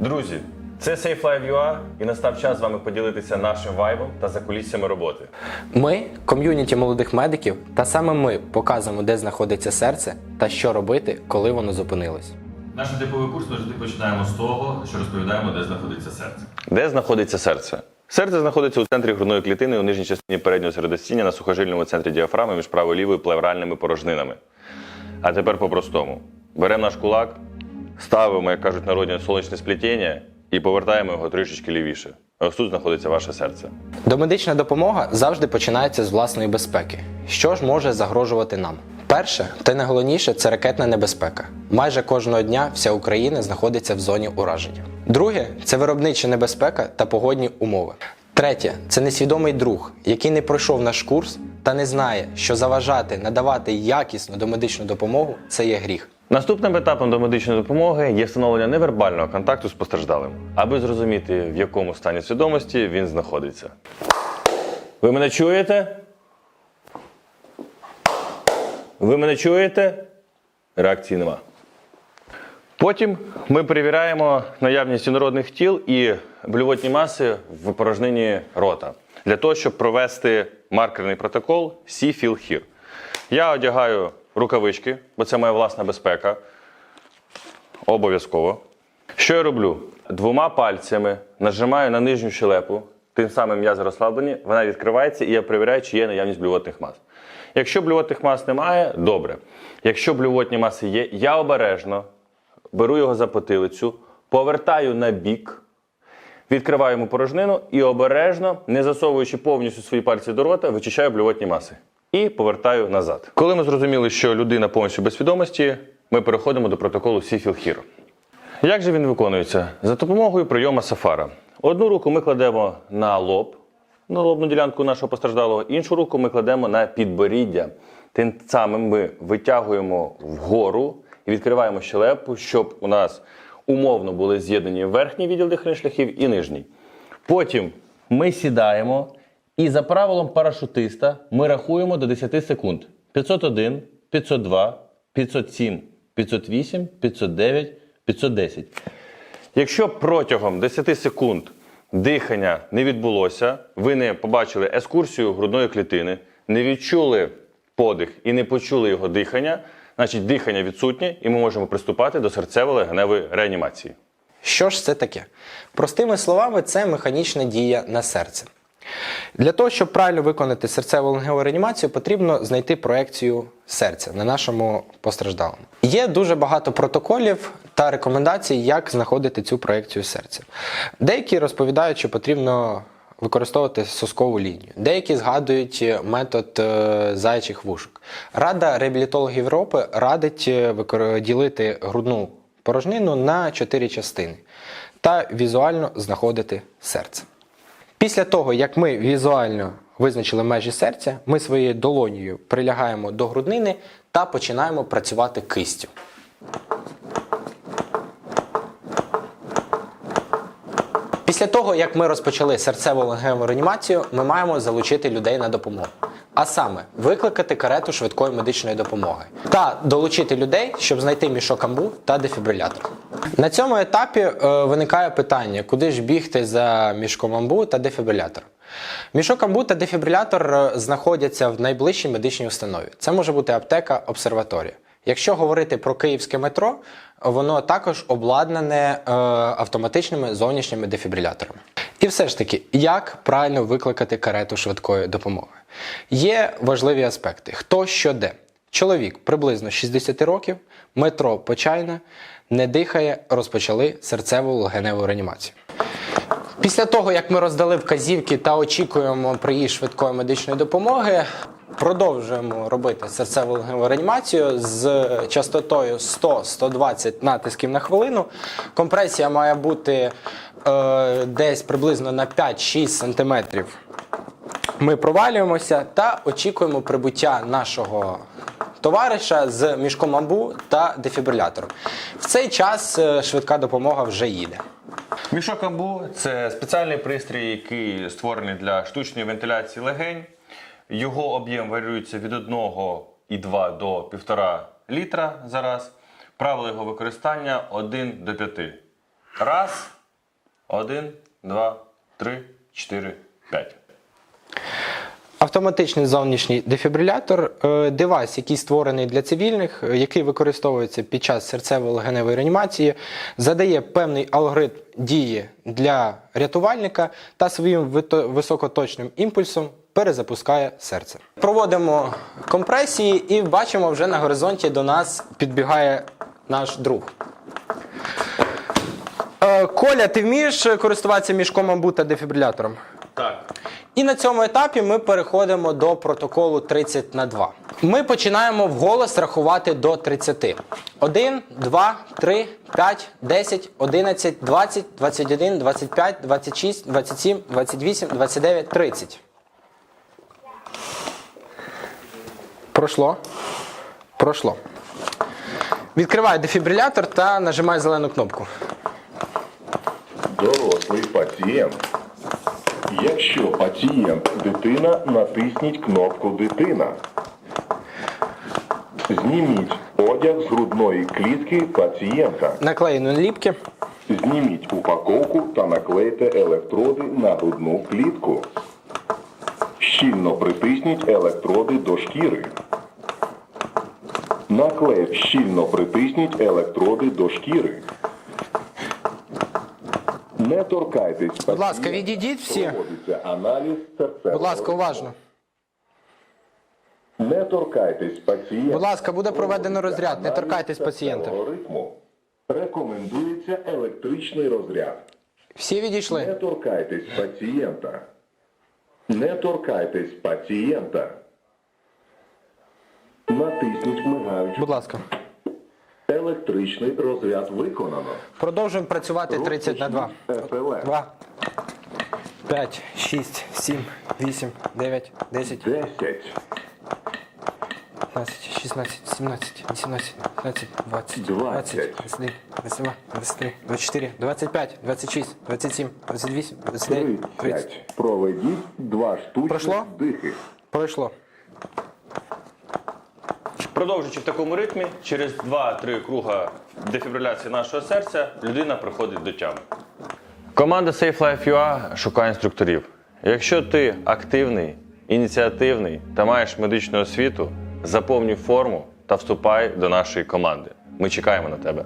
Друзі, це SafeLive.ua і настав час з вами поділитися нашим вайбом та закуліссями роботи. Ми ком'юніті молодих медиків, та саме ми показуємо, де знаходиться серце та що робити, коли воно зупинилось. Наш типовий курс ми завжди починаємо з того, що розповідаємо, де знаходиться серце. Де знаходиться серце? Серце знаходиться у центрі грудної клітини у нижній частині переднього середостіння на сухожильному центрі діафрами між правою і лівою плевральними порожнинами. А тепер по-простому. Беремо наш кулак, ставимо, як кажуть народні, сонячне сплетіння і повертаємо його трішечки лівіше. Ось тут знаходиться ваше серце. Домедична допомога завжди починається з власної безпеки. Що ж може загрожувати нам? Перше та найголовніше це ракетна небезпека. Майже кожного дня вся Україна знаходиться в зоні ураження. Друге це виробнича небезпека та погодні умови. Третє це несвідомий друг, який не пройшов наш курс та не знає, що заважати надавати якісну домедичну допомогу це є гріх. Наступним етапом до медичної допомоги є встановлення невербального контакту з постраждалим, аби зрозуміти, в якому стані свідомості він знаходиться. Ви мене чуєте? Ви мене чуєте? Реакції нема. Потім ми перевіряємо наявність інородних тіл і блювотні маси в порожнині рота для того, щоб провести маркерний протокол See, Feel. Я одягаю рукавички, бо це моя власна безпека. Обов'язково. Що я роблю? Двома пальцями нажимаю на нижню щелепу, тим самим м'язи розслаблені, вона відкривається і я перевіряю, чи є наявність блювотних мас. Якщо блювотних мас немає, добре. Якщо блювотні маси є, я обережно беру його за потилицю, повертаю на бік, відкриваю йому порожнину і обережно, не засовуючи повністю свої пальці до рота, вичищаю блювотні маси. І повертаю назад. Коли ми зрозуміли, що людина повністю без свідомості, ми переходимо до протоколу Сіфіл Хір. Як же він виконується? За допомогою прийому сафара. Одну руку ми кладемо на лоб, на лобну ділянку нашого постраждалого, іншу руку ми кладемо на підборіддя. Тим самим ми витягуємо вгору і відкриваємо щелепу, щоб у нас умовно були з'єднані верхній відділ дихальних шляхів і нижній. Потім ми сідаємо і за правилом парашутиста ми рахуємо до 10 секунд: 501, 502, 507, 508, 509, 510. Якщо протягом 10 секунд дихання не відбулося, ви не побачили ескурсію грудної клітини, не відчули подих і не почули його дихання, значить дихання відсутнє, і ми можемо приступати до серцево-легеневої реанімації. Що ж це таке? Простими словами, це механічна дія на серце. Для того, щоб правильно виконати серцево легеневу реанімацію, потрібно знайти проекцію серця на нашому постраждалому. Є дуже багато протоколів та рекомендацій, як знаходити цю проекцію серця. Деякі розповідають, що потрібно використовувати соскову лінію. Деякі згадують метод е, зайчих вушок. Рада реабілітологів Європи радить е, ділити грудну порожнину на чотири частини та візуально знаходити серце. Після того, як ми візуально визначили межі серця, ми своєю долонею прилягаємо до груднини та починаємо працювати кистю. Після того, як ми розпочали серцево-легеневу реанімацію, ми маємо залучити людей на допомогу. А саме викликати карету швидкої медичної допомоги та долучити людей, щоб знайти мішок амбу та дефібрилятор. На цьому етапі е, виникає питання, куди ж бігти за мішком амбу та дефібрилятором. Мішок амбу та дефібрилятор е, знаходяться в найближчій медичній установі. Це може бути аптека, обсерваторія. Якщо говорити про київське метро, воно також обладнане е, автоматичними зовнішніми дефібриляторами. І все ж таки, як правильно викликати карету швидкої допомоги? Є важливі аспекти: хто що де. Чоловік приблизно 60 років, метро Почайна, не дихає, розпочали серцеву легеневу реанімацію. Після того, як ми роздали вказівки та очікуємо приїзд швидкої медичної допомоги, продовжуємо робити серцево-легеневу реанімацію з частотою 100-120 натисків на хвилину. Компресія має бути е, десь приблизно на 5-6 см. Ми провалюємося та очікуємо прибуття нашого товариша з мішком амбу та дефібрилятором. В цей час е, швидка допомога вже їде. Мішок амбу це спеціальний пристрій, який створений для штучної вентиляції легень. Його об'єм варіюється від 1,2 до 1,5 літра за раз. Правило його використання 1 до 5. Раз, один, два, три, чотири, п'ять. Автоматичний зовнішній дефібрилятор е, девайс, який створений для цивільних, е, який використовується під час серцево-легеневої реанімації, задає певний алгоритм дії для рятувальника та своїм високоточним імпульсом перезапускає серце. Проводимо компресії і бачимо, вже на горизонті до нас підбігає наш друг. Е, Коля, ти вмієш користуватися мішком амбу та дефібрилятором? Так. І на цьому етапі ми переходимо до протоколу 30 на 2. Ми починаємо вголос рахувати до 30. 1, 2, 3, 5, 10, 11, 20, 21, 25, 26, 27, 28, 29, 30. Пройшло. Пройшло. Відкриваю дефібрилятор та нажимаю зелену кнопку. Дорослий пацієнт. Якщо пацієнт дитина, натисніть кнопку Дитина. Зніміть одяг з грудної клітки пацієнта. Наклею наліпки. Зніміть упаковку та наклейте електроди на грудну клітку. Щільно притисніть електроди до шкіри. Наклеїв щільно притисніть електроди до шкіри. Не торкайтесь. Будь ласка, відійдіть всі. Аналіз серцевого. Будь ласка, уважно. Не торкайтесь пацієнта. Будь ласка, буде проведено розряд, не торкайтесь пацієнта. ритму. Рекомендується електричний розряд. Всі відійшли. Не торкайтесь пацієнта. Не торкайтесь пацієнта. Натисніть мигаючу. Будь ласка. Електричний розряд виконано. Продовжуємо працювати 30 на 2. ФЛР. 2, 5, 6, 7, 8, 9, 10, 10, 15, 16, 17, 18, 19, 20, 20, 20, 21, 22, 23, 24, 25, 26, 27, 28, 29, 30. 30. Проведіть два штучні Пройшло? вдихи. Пройшло. Продовжуючи в такому ритмі, через 2-3 круга дефібриляції нашого серця людина приходить до тями. Команда Safe Life UA шукає інструкторів. Якщо ти активний, ініціативний та маєш медичну освіту, заповнюй форму та вступай до нашої команди. Ми чекаємо на тебе.